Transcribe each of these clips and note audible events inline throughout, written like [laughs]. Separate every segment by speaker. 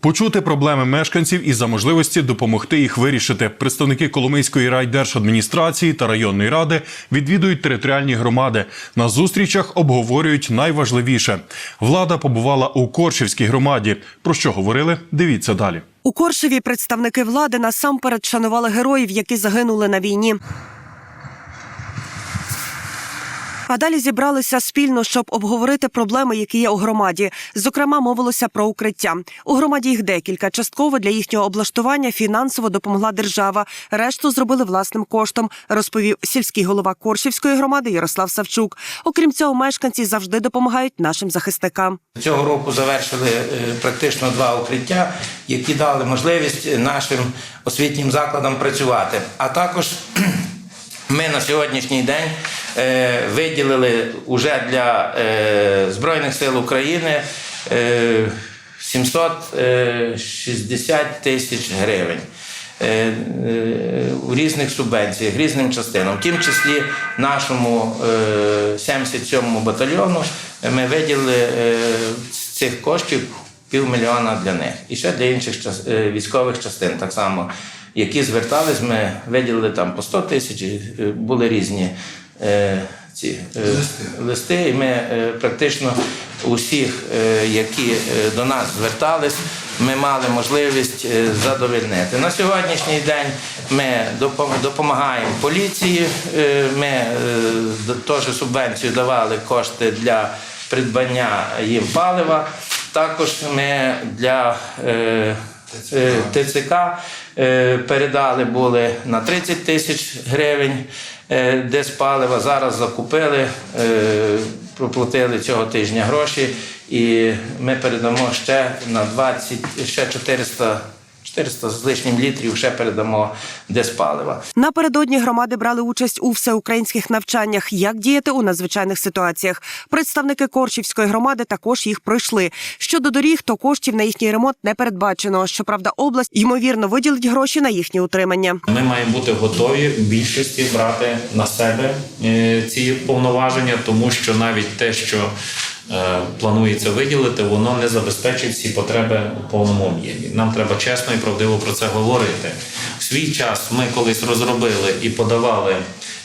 Speaker 1: Почути проблеми мешканців і за можливості допомогти їх вирішити. Представники Коломийської райдержадміністрації та районної ради відвідують територіальні громади. На зустрічах обговорюють найважливіше. Влада побувала у Коршівській громаді. Про що говорили? Дивіться далі.
Speaker 2: У Коршеві представники влади насамперед шанували героїв, які загинули на війні. А далі зібралися спільно, щоб обговорити проблеми, які є у громаді. Зокрема, мовилося про укриття. У громаді їх декілька. Частково для їхнього облаштування фінансово допомогла держава. Решту зробили власним коштом, розповів сільський голова Коршівської громади Ярослав Савчук. Окрім цього, мешканці завжди допомагають нашим захисникам.
Speaker 3: Цього року завершили е, практично два укриття, які дали можливість нашим освітнім закладам працювати. А також [clears throat] ми на сьогоднішній день виділили уже для е, Збройних сил України е, 760 тисяч гривень. е, е, У різних субвенціях, різним частинам, в тім числі нашому е, 77-му батальйону ми виділили е, з цих коштів півмільйона для них. І ще для інших е, військових частин так само, які звертались, ми виділили там по 100 тисяч, е, були різні е, ці е, листи. І ми е, практично усіх, е, які е, до нас звертались, ми мали можливість е, задовольнити. На сьогоднішній день ми допомагаємо поліції. е, Ми е, теж субвенцію давали кошти для придбання їм палива. Також ми для е, е, ТЦК е, передали були на 30 тисяч гривень де спалива. Зараз закупили, е, проплатили цього тижня гроші, і ми передамо ще на 20, ще 400, 400 з лишнім літрів ще передамо десь палива.
Speaker 2: Напередодні громади брали участь у всеукраїнських навчаннях, як діяти у надзвичайних ситуаціях. Представники Корчівської громади також їх пройшли. Щодо доріг, то коштів на їхній ремонт не передбачено. Щоправда, область ймовірно виділить гроші на їхнє утримання.
Speaker 4: Ми маємо бути готові в більшості брати на себе е, ці повноваження, тому що навіть те, що планується виділити, воно не забезпечить всі потреби у повному об'ємі. Нам треба чесно і правдиво про це говорити. В свій час ми колись розробили і подавали.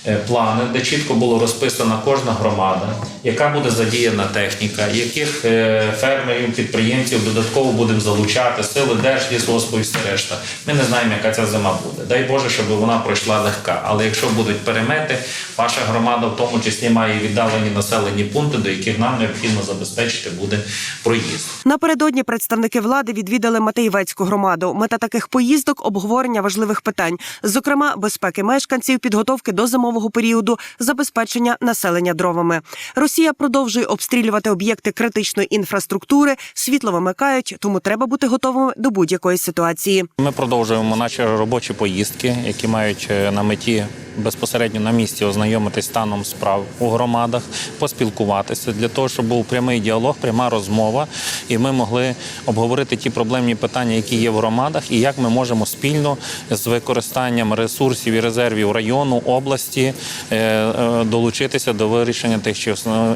Speaker 4: Е, Плани, де чітко було розписана кожна громада, яка буде задіяна техніка, яких е, фермерів, підприємців додатково будемо залучати, сили Держлісгоспу і все решта. Ми не знаємо, яка ця зима буде. Дай Боже, щоб вона пройшла легка. Але якщо будуть перемети, ваша громада в тому числі має віддалені населені пункти, до яких нам необхідно забезпечити буде проїзд.
Speaker 2: Напередодні представники влади відвідали Матеєвецьку громаду. Мета таких поїздок обговорення важливих питань, зокрема безпеки мешканців, підготовки до зимового періоду, забезпечення населення дровами. Росія продовжує обстрілювати об'єкти критичної інфраструктури, світло вимикають, тому треба бути готовими до будь-якої ситуації.
Speaker 4: Ми продовжуємо наші робочі поїздки, які мають е, на меті безпосередньо на місці ознайомитись станом справ у громадах, поспілкуватися для того, щоб був прямий діалог, пряма розмова, і ми могли обговорити ті проблемні питання, які є в громадах, і як ми можемо спільно з використанням ресурсів і резервів району області е, е, долучитися до вирішення тих чи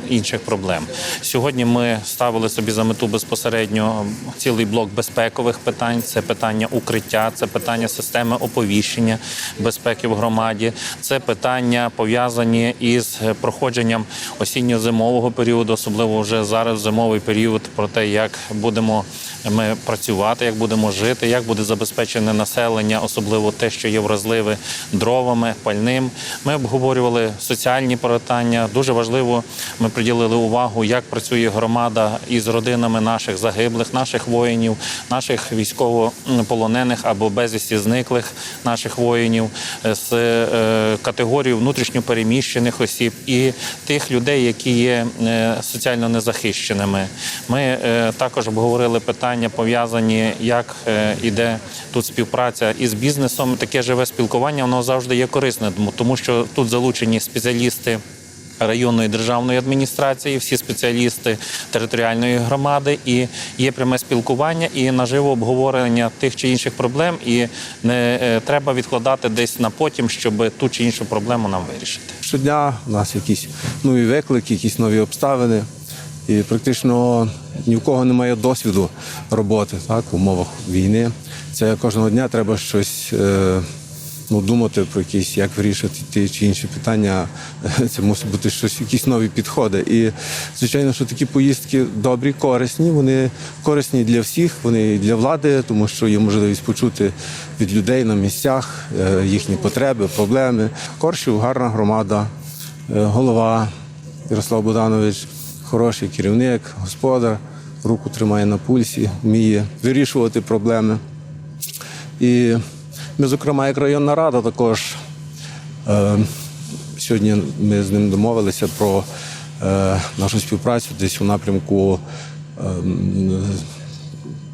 Speaker 4: інших проблем. Сьогодні ми ставили собі за мету безпосередньо цілий блок безпекових питань. Це питання укриття, це питання системи оповіщення безпеки в громаді, це питання пов'язані із проходженням осінньо-зимового періоду, особливо вже зараз зимовий період, про те, як будемо ми працювати, як будемо жити, як буде забезпечене населення, особливо те, що є вразливе дровами, пальним. Ми обговорювали соціальні питання. Дуже важливо, ми приділили увагу, як працює громада із родинами наших загиблих, наших воїнів, наших військовополонених або безвісті зниклих наших воїнів, е, з е, категорією внутрішньопереміщених осіб і тих людей, які є е, соціально незахищеними. Ми також обговорили питання, пов'язані, як іде тут співпраця із бізнесом. Таке живе спілкування, воно завжди є корисне, тому- тому що тут залучені спеціалісти. Районної державної адміністрації, всі спеціалісти територіальної громади, і є пряме спілкування і наживо обговорення тих чи інших проблем. І не е, треба відкладати десь на потім, щоб ту чи іншу проблему нам вирішити.
Speaker 5: Щодня у нас якісь нові виклики, якісь нові обставини. І практично ні в кого немає досвіду роботи так, в умовах війни. Це кожного дня треба щось е, ну, думати про якісь, як вирішити ті чи інші питання. [laughs] Це мусить бути щось, якісь нові підходи. І звичайно, що такі поїздки добрі, корисні. Вони корисні для всіх, вони і для влади, тому що є можливість почути від людей на місцях е, їхні потреби, проблеми. Коршів гарна громада, е, голова Ярослав Богданович, хороший керівник, господар, руку тримає на пульсі, вміє вирішувати проблеми. І ми, зокрема, як районна рада, також е, сьогодні ми з ним домовилися про е, нашу співпрацю десь у напрямку е,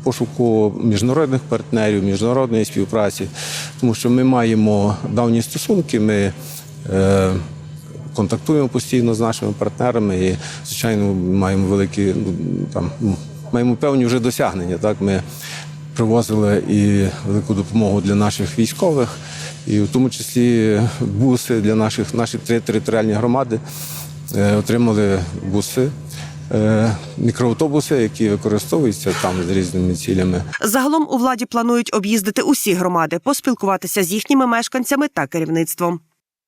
Speaker 5: пошуку міжнародних партнерів, міжнародної співпраці, тому що ми маємо давні стосунки. Ми е, контактуємо постійно з нашими партнерами і, звичайно, маємо великі ну, там маємо певні вже досягнення. Так, ми привозили і велику допомогу для наших військових, і в тому числі буси для наших наші три територіальні громади е, отримали буси. е, Мікроавтобуси, які використовуються там з різними цілями.
Speaker 2: Загалом у владі планують об'їздити усі громади, поспілкуватися з їхніми мешканцями та керівництвом.